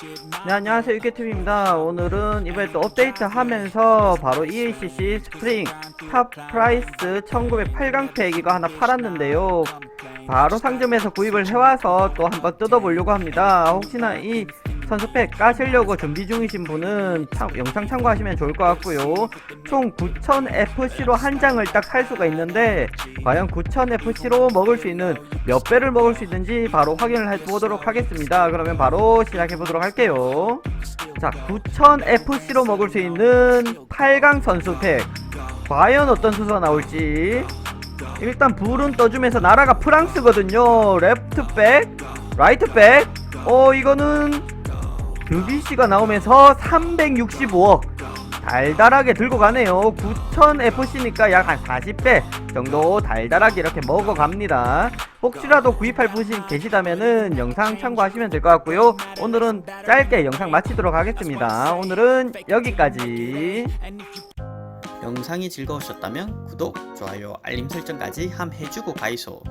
네, 안녕하세요. 유캐팀입니다. 오늘은 이번에 또 업데이트 하면서 바로 EACC 스프링 탑 프라이스 1908강 팩 이거 하나 팔았는데요. 바로 상점에서 구입을 해와서 또 한번 뜯어보려고 합니다. 혹시나 이 선수팩 까시려고 준비 중이신 분은 참- 영상 참고하시면 좋을 것 같고요. 총 9000FC로 한 장을 딱 살 수가 있는데 과연 9000FC로 먹을 수 있는 몇 배를 먹을 수 있는지 바로 확인을 해보도록 하겠습니다. 그러면 바로 시작해보도록 할게요. 자, 9000FC로 먹을 수 있는 8강 선수팩. 과연 어떤 수가 나올지. 일단 불은 떠주면서 나라가 프랑스거든요. 레프트백, 라이트백. 어, 이거는 듀비씨가 나오면서 365억. 달달하게 들고 가네요. 9000FC니까 약 한 40배 정도 달달하게 이렇게 먹어갑니다. 혹시라도 구입할 분이 계시다면은 영상 참고하시면 될 것 같고요. 오늘은 짧게 영상 마치도록 하겠습니다. 오늘은 여기까지. 영상이 즐거우셨다면 구독, 좋아요, 알림 설정까지 함 해주고 가이소.